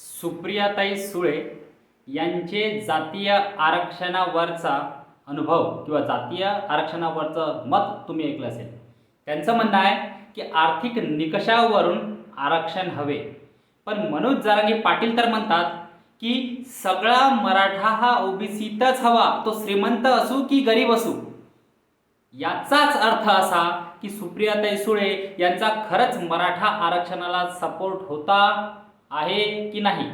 सुप्रियाताई सुळे यांचे जातीय आरक्षणावरचा अनुभव किंवा जातीय आरक्षणावरचं मत तुम्ही ऐकलं असेल. त्यांचं म्हणणं आहे की आर्थिक निकषावरून आरक्षण हवे. पण मनोज जारांगे पाटील तर म्हणतात की सगळा मराठा हा ओबीसीतच हवा तो श्रीमंत असू की गरीब असू. याचाच अर्थ असा की सुप्रियाताई सुळे यांचा खरंच मराठा आरक्षणाला सपोर्ट होता? आहे की नाही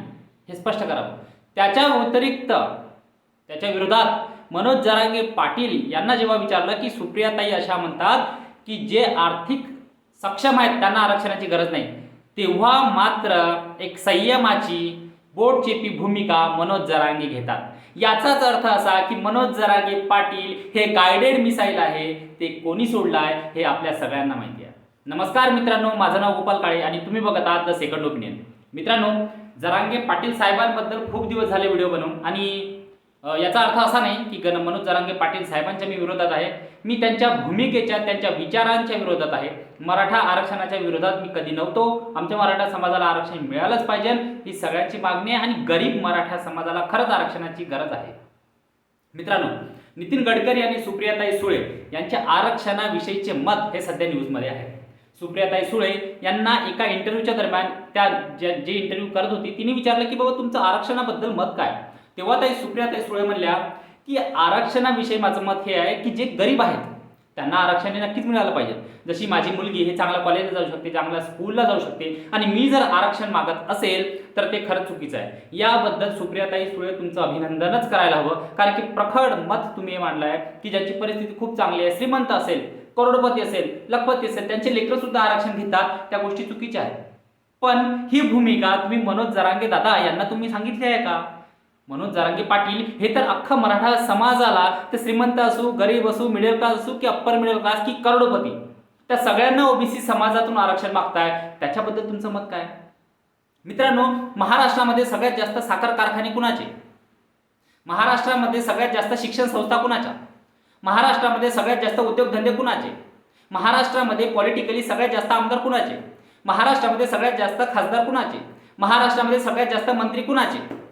हे स्पष्ट करावं त्याच्या व्यतिरिक्त त्याच्या विरोधात मनोज जरांगे पाटील यांना जेव्हा विचारलं की सुप्रियाताई अशा म्हणतात की जे आर्थिक सक्षम आहेत त्यांना आरक्षणाची गरज नाही तेव्हा मात्र एक संयमाची बोटचेपी भूमिका मनोज जरांगे घेतात. याचाच अर्थ असा की मनोज जरांगे पाटील हे गायडेड मिसाईल आहे ते कोणी सोडलं आहे हे आपल्या सगळ्यांना माहिती आहे. नमस्कार मित्रांनो माझं नाव गोपाल काळे आणि तुम्ही बघत आहात द सेकंड ओपिनियन मित्रांनो जरांगे पाटील साहेबांबद्दल खूप दिवस झाले व्हिडिओ बनवून आणि याचा अर्थ असा नाही की गण मनोज जरांगे पाटील साहेबांच्या मी विरोधात आहे. मी त्यांच्या भूमिकेच्या त्यांच्या विचारांच्या विरोधात आहे. मराठा आरक्षणाच्या विरोधात मी कधी नव्हतो. आमच्या मराठा समाजाला आरक्षण मिळालंच पाहिजे. ही सगळ्यांची मागणी आहे आणि गरीब मराठा समाजाला खरंच आरक्षणाची गरज आहे. मित्रांनो नितीन गडकरी आणि सुप्रियाताई सुळे यांच्या आरक्षणाविषयीचे मत हे सध्या न्यूजमध्ये आहे. सुप्रियाताई सुळे यांना एका इंटरव्ह्यूच्या दरम्यान त्या ज्या जे इंटरव्ह्यू करत होती तिने विचारलं की बाबा तुमचं आरक्षणाबद्दल मत काय? तेव्हा ताई सुप्रियाताई सुळे म्हणल्या की आरक्षणाविषयी माझं मत हे आहे की जे गरीब आहेत त्यांना आरक्षण हे नक्कीच मिळालं पाहिजे. जशी माझी मुलगी हे चांगल्या कॉलेजला जाऊ शकते चांगल्या स्कूलला जाऊ शकते आणि मी जर आरक्षण मागत असेल तर ते खरंच चुकीचं आहे. याबद्दल सुप्रियाताई सुळे तुमचं अभिनंदनच करायला हवं. कारण की प्रखड मत तुम्ही हे मांडलं आहे की ज्यांची परिस्थिती खूप चांगली आहे श्रीमंत असेल करोडपती असेल लखपती असेल त्यांचे लेकरं सुद्धा आरक्षण घेतात त्या गोष्टी चुकीच्या आहेत. पण ही भूमिका तुम्ही मनोज जरांगे दादा यांना तुम्ही सांगितली आहे का? म्हणून जरांगे पाटील हे तर अख्खा मराठा समाजाला ते श्रीमंत असू गरीब असू मिडल क्लास असू की अप्पर मिडल क्लास की करोडपती. त्या सगळ्यांना ओबीसी समाजातून आरक्षण मागताय. त्याच्याबद्दल तुमचं मत काय? मित्रांनो महाराष्ट्रामध्ये सगळ्यात जास्त साखर कारखाने कुणाचे? महाराष्ट्रामध्ये सगळ्यात जास्त शिक्षण संस्था कुणाच्या? महाराष्ट्रामध्ये सगळ्यात जास्त उद्योगधंदे कुणाचे? महाराष्ट्रामध्ये पॉलिटिकली सगळ्यात जास्त आमदार कुणाचे? महाराष्ट्रामध्ये सगळ्यात जास्त खासदार कुणाचे? महाराष्ट्रामध्ये सगळ्यात जास्त मंत्री कुणाचे?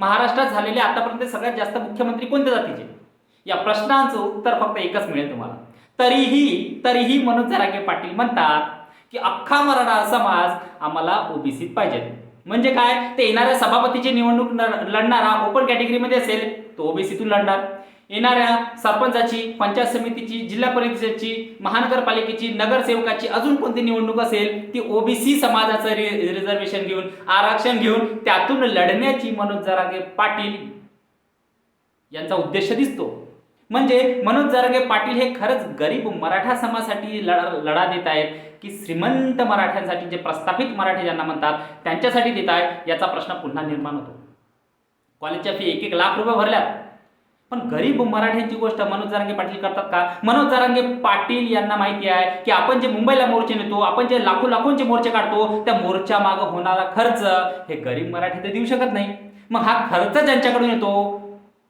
महाराष्ट्रात झालेले आतापर्यंत सगळ्यात जास्त मुख्यमंत्री कोणत्या जातीचे? या प्रश्नांचं उत्तर फक्त एकच मिळेल तुम्हाला. तरीही तरीही मनोज जरागे पाटील म्हणतात की अख्खा मराठा समाज आम्हाला ओबीसीत पाहिजे. म्हणजे काय? ते येणाऱ्या सभापतीची निवडणूक लढ- लढणारा ओपन कॅटेगरीमध्ये असेल तो ओबीसीतून लढणार. येणाऱ्या सरपंचाची पंचायत समितीची जिल्हा परिषदेची महानगरपालिकेची नगरसेवकाची अजून कोणती निवडणूक असेल ती ओबीसी समाजाचं रि- रिझर्वेशन घेऊन आरक्षण घेऊन त्यातून लढण्याची मनोज जरागे पाटील यांचा उद्देश दिसतो. म्हणजे मनोज जरागे पाटील हे खरंच गरीब मराठा समाजासाठी लढा लढा देत आहेत की श्रीमंत मराठ्यांसाठी जे प्रस्थापित मराठी ज्यांना म्हणतात त्यांच्यासाठी देत आहेत याचा प्रश्न पुन्हा निर्माण होतो. कॉलेजच्या फी एक एक लाख रुपये भरल्यात. पण गरीब मराठ्यांची गोष्ट मनोज जरांगे पाटील करतात का? मनोज जरांगे पाटील यांना माहिती आहे की आपण जे मुंबईला मोर्चे नेतो आपण जे लाखो लाखोंचे मोर्चे काढतो त्या मोर्चा मागं होणारा खर्च हे गरीब मराठी तर देऊ शकत नाही. मग हा खर्च ज्यांच्याकडून येतो?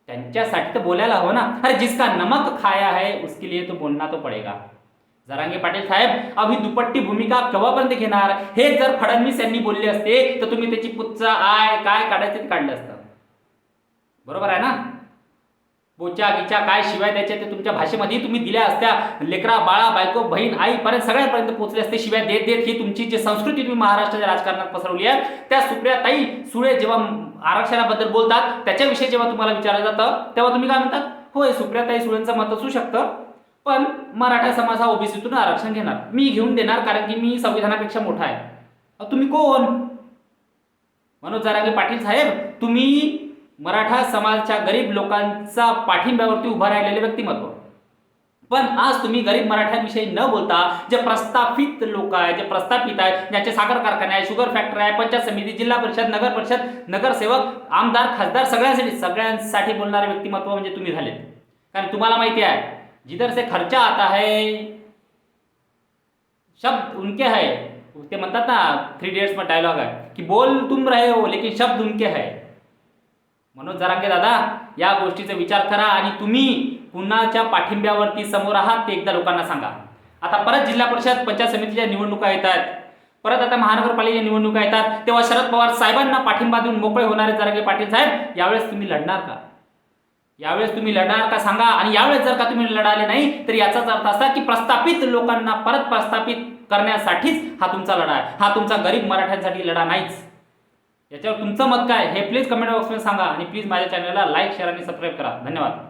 त्यांच्यासाठी तर बोलायला हवं ना. अरे जिसका नमक खाया है उसके लिए तो बोलना तो पडेगा. जरांगे पाटील साहेब अभी दुपट्टी भूमिका केव्हापर्यंत घेणार? हे जर फडणवीस यांनी बोलले असते तर तुम्ही त्याची पुच्चा आय काय काढायचं ते काढलं असतं. बरोबर आहे ना? बोचा गिचा काय शिवाय द्यायच्या ते तुमच्या भाषेमध्ये तुम्ही दिल्या असत्या. लेकरा बाळा बायको बहीण आईपर्यंत सगळ्यापर्यंत पोहोचले असते. शिवाय देत देत ही तुमची जी संस्कृती तुम्ही महाराष्ट्राच्या राजकारणात पसरवली आहे त्या सुप्रियाताई सुळे जेव्हा आरक्षणाबद्दल बोलतात त्याच्याविषयी जेव्हा तुम्हाला विचारलं जातं तेव्हा तुम्ही काय म्हणतात होय सुप्रियाताई सुळेंचं मत असू शकतं पण मराठा समाज हा ओबीसीतून आरक्षण घेणार. मी घेऊन देणार कारण की मी संविधानापेक्षा मोठा आहे. तुम्ही कोण? मनोज जरांगे पाटील साहेब तुम्ही मराठा समाजाच्या गरीब लोकांचा पाठिंब्यावरती उभा राहिलेले व्यक्तिमत्व. पण आज तुम्ही गरीब मराठ्यांविषयी न बोलता जे प्रस्थापित लोक आहे जे प्रस्थापित आहेत ज्यांचे साखर कारखाने आहे शुगर फॅक्टरी आहे पंचायत समिती जिल्हा परिषद नगर परिषद नगरसेवक आमदार खासदार सगळ्यांसाठी सगळ्यांसाठी बोलणारे व्यक्तिमत्व म्हणजे तुम्ही झाले कारण तुम्हाला माहिती आहे जिधर से खर्चा आता है शब्द उनके है. ते म्हणतात ना थ्री इडियट्समध्ये डायलॉग आहे की बोल तुम रहे हो लेकिन शब्द उनके है. मनोज जरांगे दादा या गोष्टीचा विचार करा आणि तुम्ही कुणाच्या पाठिंब्यावरती समोर आहात ते एकदा लोकांना सांगा. आता परत जिल्हा परिषद पंचायत समितीच्या निवडणुका येत आहेत परत आता महानगरपालिकेच्या निवडणुका येतात. तेव्हा शरद पवार साहेबांना पाठिंबा देऊन मोकळे होणारे जरागे पाटील साहेब यावेळेस तुम्ही लढणार का? यावेळेस तुम्ही लढणार का सांगा? आणि यावेळेस जर का तुम्ही लढाले नाही तर याचाच अर्थ असा की प्रस्थापित लोकांना परत प्रस्थापित करण्यासाठीच हा तुमचा लढा आहे. हा तुमचा गरीब मराठ्यांसाठी लढा नाहीच. याच्यावर तुमचं मत काय हे प्लीज कमेंट बॉक्समध्ये सांगा आणि प्लीज माझ्या चॅनलला लाईक शेअर आणि सबस्क्राईब करा. धन्यवाद.